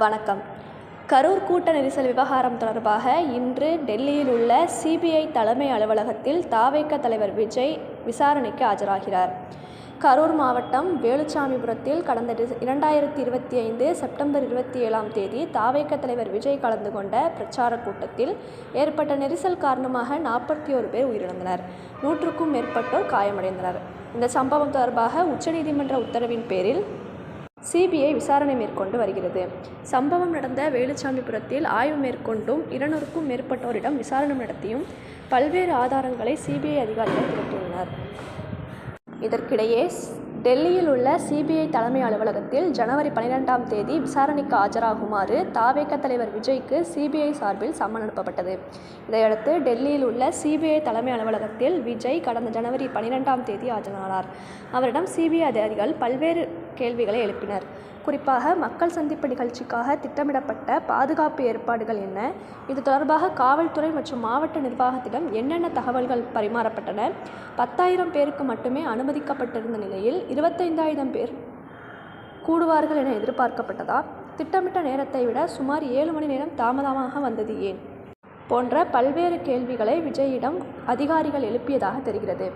வணக்கம். கரூர் கூட்ட நெரிசல் விவகாரம் தொடர்பாக இன்று டெல்லியில் உள்ள சிபிஐ தலைமை அலுவலகத்தில் தாவேக்க தலைவர் விஜய் விசாரணைக்கு ஆஜராகிறார். கரூர் மாவட்டம் வேலுச்சாமிபுரத்தில் கடந்த டிச இரண்டாயிரத்தி இருபத்தி ஐந்து செப்டம்பர் இருபத்தி ஏழாம் தேதி தாவேக்க தலைவர் விஜய் கலந்து கொண்ட பிரச்சார கூட்டத்தில் ஏற்பட்ட நெரிசல் காரணமாக நாற்பத்தி ஒரு பேர் உயிரிழந்தனர். நூற்றுக்கும் மேற்பட்டோர் காயமடைந்தனர். இந்த சம்பவம் தொடர்பாக உச்சநீதிமன்ற உத்தரவின் பேரில் சிபிஐ விசாரணை மேற்கொண்டு வருகிறது. சம்பவம் நடந்த வேலுச்சாமிபுரத்தில் ஆய்வு மேற்கொண்டும் இருநூறுக்கும் மேற்பட்டோரிடம் விசாரணை நடத்தியும் பல்வேறு ஆதாரங்களை சிபிஐ அதிகாரிகள் திரட்டியுள்ளனர் இதற்கிடையே டெல்லியில் உள்ள சிபிஐ தலைமை அலுவலகத்தில் ஜனவரி பன்னிரெண்டாம் தேதி விசாரணைக்கு ஆஜராகுமாறு தாவேக தலைவர் விஜய்க்கு சிபிஐ சார்பில் சம்மன் அனுப்பப்பட்டது. இதையடுத்து டெல்லியில் உள்ள சிபிஐ தலைமை அலுவலகத்தில் விஜய் கடந்த ஜனவரி பன்னிரெண்டாம் தேதி ஆஜரானார். அவரிடம் சிபிஐ அதிகாரிகள் பல்வேறு கேள்விகளை எழுப்பினர். குறிப்பாக மக்கள் சந்திப்பு நிகழ்ச்சிக்காக திட்டமிடப்பட்ட பாதுகாப்பு ஏற்பாடுகள் என்ன? இது தொடர்பாக காவல்துறை மற்றும் மாவட்ட நிர்வாகத்திடம் என்னென்ன தகவல்கள் பரிமாறப்பட்டன? பத்தாயிரம் பேருக்கு மட்டுமே அனுமதிக்கப்பட்டிருந்த நிலையில் இருபத்தைந்தாயிரம் பேர் கூடுவார்கள் என எதிர்பார்க்கப்பட்டதா? திட்டமிட்ட நேரத்தை விட சுமார் ஏழு மணி நேரம் தாமதமாக வந்தது ஏன்? போன்ற பல்வேறு கேள்விகளை விஜயிடம் அதிகாரிகள் எழுப்பியதாக தெரிகிறது.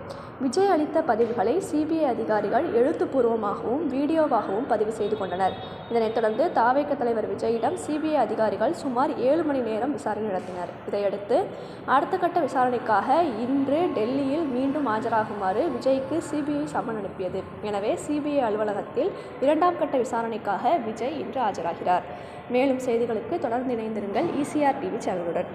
விஜய் அளித்த பதிவுகளை சிபிஐ அதிகாரிகள் எழுத்துப்பூர்வமாகவும் வீடியோவாகவும் பதிவு செய்து கொண்டனர். இதனைத் தொடர்ந்து தாவேக தலைவர் விஜயிடம் சிபிஐ அதிகாரிகள் சுமார் ஏழு மணி நேரம் விசாரணை நடத்தினர். இதையடுத்து அடுத்த கட்ட விசாரணைக்காக இன்று டெல்லியில் மீண்டும் ஆஜராகுமாறு விஜய்க்கு சிபிஐ சம்மன் அனுப்பியது. எனவே சிபிஐ அலுவலகத்தில் இரண்டாம் கட்ட விசாரணைக்காக விஜய் இன்று ஆஜராகிறார். மேலும் செய்திகளுக்கு தொடர்ந்து இணைந்திருங்கள் இசிஆர் டிவி சேனலுடன்.